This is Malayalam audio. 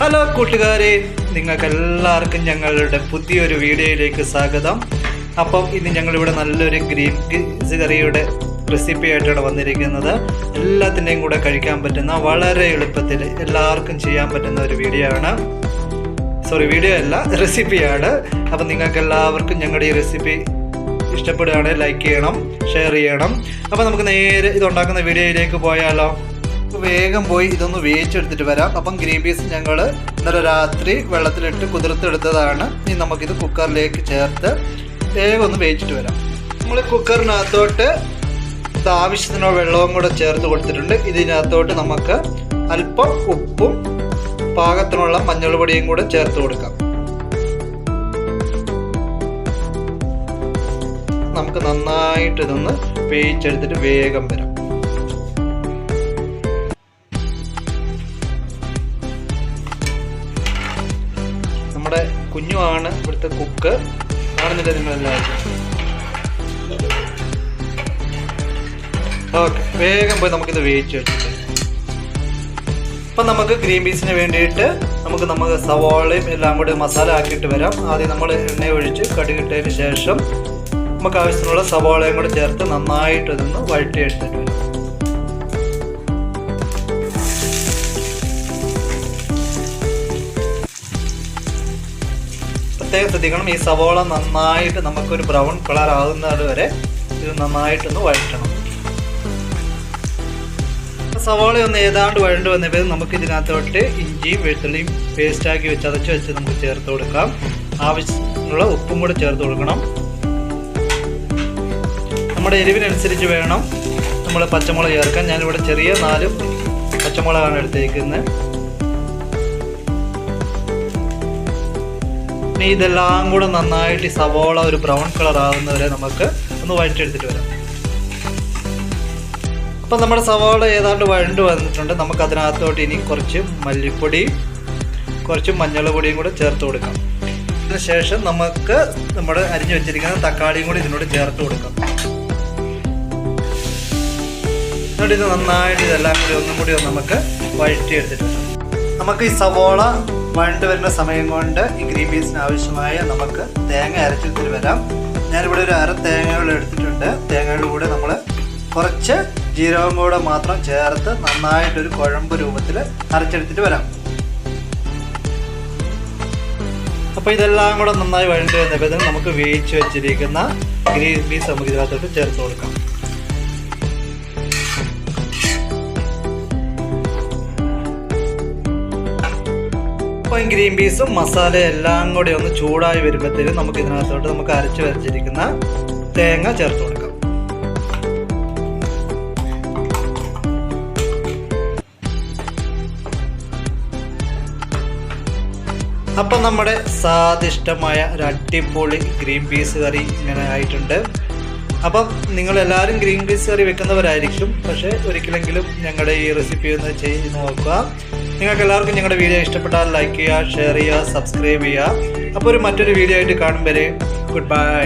ഹലോ കൂട്ടുകാരെ നിങ്ങൾക്ക് എല്ലാവർക്കും ഞങ്ങളുടെ പുതിയൊരു വീഡിയോയിലേക്ക് സ്വാഗതം. അപ്പം ഇന്ന് ഞങ്ങളിവിടെ നല്ലൊരു ഗ്രീൻ പീസ് കറിയുടെ റെസിപ്പി ആയിട്ടാണ് വന്നിരിക്കുന്നത്. എല്ലാത്തിന്റെയും കൂടെ കഴിക്കാൻ പറ്റുന്ന വളരെ എളുപ്പത്തിൽ എല്ലാവർക്കും ചെയ്യാൻ പറ്റുന്ന ഒരു വീഡിയോ ആണ്. സോറി വീഡിയോ അല്ല റെസിപ്പിയാണ് അപ്പം നിങ്ങൾക്ക് എല്ലാവർക്കും ഞങ്ങളുടെ ഈ റെസിപ്പി ഇഷ്ടപ്പെടുകയാണെങ്കിൽ ലൈക്ക് ചെയ്യണം ഷെയർ ചെയ്യണം. അപ്പം നമുക്ക് നേരെ ഇത് ഉണ്ടാക്കുന്ന വീഡിയോയിലേക്ക് പോയാലോ. വേഗം പോയി ഇതൊന്ന് വേവിച്ചെടുത്തിട്ട് വരാം. അപ്പം ഗ്രീൻ പീസ് ഞങ്ങൾ ഇന്നലെ രാത്രി വെള്ളത്തിലിട്ട് കുതിർത്തെടുത്തതാണ്. ഇനി നമുക്കിത് കുക്കറിലേക്ക് ചേർത്ത് വേഗം ഒന്ന് വേവിച്ചിട്ട് വരാം. നമ്മൾ കുക്കറിനകത്തോട്ട് ഇത് ആവശ്യത്തിനുള്ള വെള്ളവും കൂടെ ചേർത്ത് കൊടുത്തിട്ടുണ്ട്. ഇതിനകത്തോട്ട് നമുക്ക് അല്പം ഉപ്പും പാകത്തിനുള്ള മഞ്ഞൾ പൊടിയും കൂടെ ചേർത്ത് കൊടുക്കാം. നമുക്ക് നന്നായിട്ട് ഇതൊന്ന് വേവിച്ചെടുത്തിട്ട് വേഗം വരാം. നമ്മുടെ കുഞ്ഞുമാണ് ഇവിടുത്തെ കുക്ക്. കാണുന്നില്ല നിങ്ങളെല്ലാവരും? ഓക്കെ വേഗം പോയി നമുക്കിത് വേവിച്ച് വെച്ചിട്ട്. അപ്പം നമുക്ക് ഗ്രീൻ പീസിന് വേണ്ടിയിട്ട് നമുക്ക് നമുക്ക് സവാളയും എല്ലാം കൂടി മസാല ആക്കിയിട്ട് വരാം. ആദ്യം നമ്മൾ എണ്ണ ഒഴിച്ച് കടുകിട്ടതിന് ശേഷം നമുക്ക് ആവശ്യത്തിനുള്ള സവാളയും കൂടെ ചേർത്ത് നന്നായിട്ട് ഇതൊന്ന് വഴറ്റി എടുത്തിട്ട് വരാം. പ്രത്യേകം ശ്രദ്ധിക്കണം ഈ സവോള നന്നായിട്ട് നമുക്കൊരു ബ്രൗൺ കളർ ആകുന്നത് വരെ ഇത് നന്നായിട്ടൊന്ന് വഴറ്റണം. സവാള ഒന്ന് ഏതാണ്ട് വഴണ്ട് വന്നപ്പോൾ നമുക്ക് ഇതിനകത്തോട്ട് ഇഞ്ചിയും വെളുത്തുള്ളിയും പേസ്റ്റാക്കി വെച്ച് അതച്ച് വെച്ച് നമുക്ക് ചേർത്ത് കൊടുക്കാം. ആവശ്യമുള്ള ഉപ്പും കൂടെ ചേർത്ത് കൊടുക്കണം. നമ്മുടെ എരിവിനനുസരിച്ച് വേണം. നമ്മൾ പച്ചമുളക് ചേർക്കാൻ ഞാനിവിടെ ചെറിയ നാല് പച്ചമുളകാണ് എടുത്തേക്കുന്നത്. ഇനി ഇതെല്ലാം കൂടെ നന്നായിട്ട് ഈ സവോള ഒരു ബ്രൗൺ കളർ ആകുന്നവരെ നമുക്ക് ഒന്ന് വഴറ്റെടുത്തിട്ട് വരാം. അപ്പം നമ്മുടെ സവോള ഏതാണ്ട് വഴണ്ട് വന്നിട്ടുണ്ട്. നമുക്ക് അതിനകത്തോട്ട് ഇനി കുറച്ച് മല്ലിപ്പൊടി കുറച്ച് മഞ്ഞൾ പൊടിയും കൂടെ ചേർത്ത് കൊടുക്കാം. അതിനുശേഷം നമുക്ക് നമ്മുടെ അരിഞ്ഞു വെച്ചിരിക്കുന്ന തക്കാളിയും കൂടി ഇതിനോട് ചേർത്ത് കൊടുക്കാം. എന്നിട്ട് ഇത് നന്നായിട്ട് ഇതെല്ലാം കൂടി ഒന്നും കൂടി നമുക്ക് എടുത്തിട്ടുണ്ട് നമുക്ക് ഈ സവോള വഴണ്ട് വരുന്ന സമയം കൊണ്ട് ഈ ഗ്രീൻ പീസിന് ആവശ്യമായ നമുക്ക് തേങ്ങ അരച്ചെടുത്തിട്ട് വരാം. ഞാനിവിടെ ഒരു അര തേങ്ങകൾ എടുത്തിട്ടുണ്ട്. തേങ്ങയുടെ കൂടെ നമ്മൾ കുറച്ച് ജീരകം കൂടെ മാത്രം ചേർത്ത് നന്നായിട്ടൊരു കുഴമ്പ് രൂപത്തിൽ അരച്ചെടുത്തിട്ട് വരാം. അപ്പോൾ ഇതെല്ലാം കൂടെ നന്നായി വഴണ്ട് വരുന്നപ്പോൾ നമുക്ക് വേവിച്ച് വെച്ചിരിക്കുന്ന ഗ്രീൻ പീസ് നമുക്ക് ഇതിനകത്തോട്ട് ചേർത്ത് കൊടുക്കാം. അപ്പോൾ ഗ്രീൻ പീസും മസാല എല്ലാം കൂടി ഒന്ന് ചൂടായി വരുമ്പോഴത്തേക്കും നമുക്ക് ഇതിനകത്തോട്ട് നമുക്ക് അരച്ച് വരച്ചിരിക്കുന്ന തേങ്ങ ചേർത്ത് കൊടുക്കാം. അപ്പം നമ്മുടെ സ്വാദിഷ്ടമായ ഒരു അടിപൊളി ഗ്രീൻ പീസ് കറി ഇങ്ങനെ ആയിട്ടുണ്ട്. അപ്പം നിങ്ങളെല്ലാവരും ഗ്രീൻ പീസ് കറി വെക്കുന്നവരായിരിക്കും. പക്ഷേ ഒരിക്കലെങ്കിലും ഞങ്ങളുടെ ഈ റെസിപ്പി ഒന്ന് ചെയ്ത് നോക്കുക. നിങ്ങൾക്ക് എല്ലാവർക്കും ഞങ്ങളുടെ വീഡിയോ ഇഷ്ടപ്പെട്ടാൽ ലൈക്ക് ചെയ്യുക ഷെയർ ചെയ്യുക സബ്സ്ക്രൈബ് ചെയ്യുക. അപ്പോൾ ഒരു മറ്റൊരു വീഡിയോ ആയിട്ട് കാണും വരെ. Good bye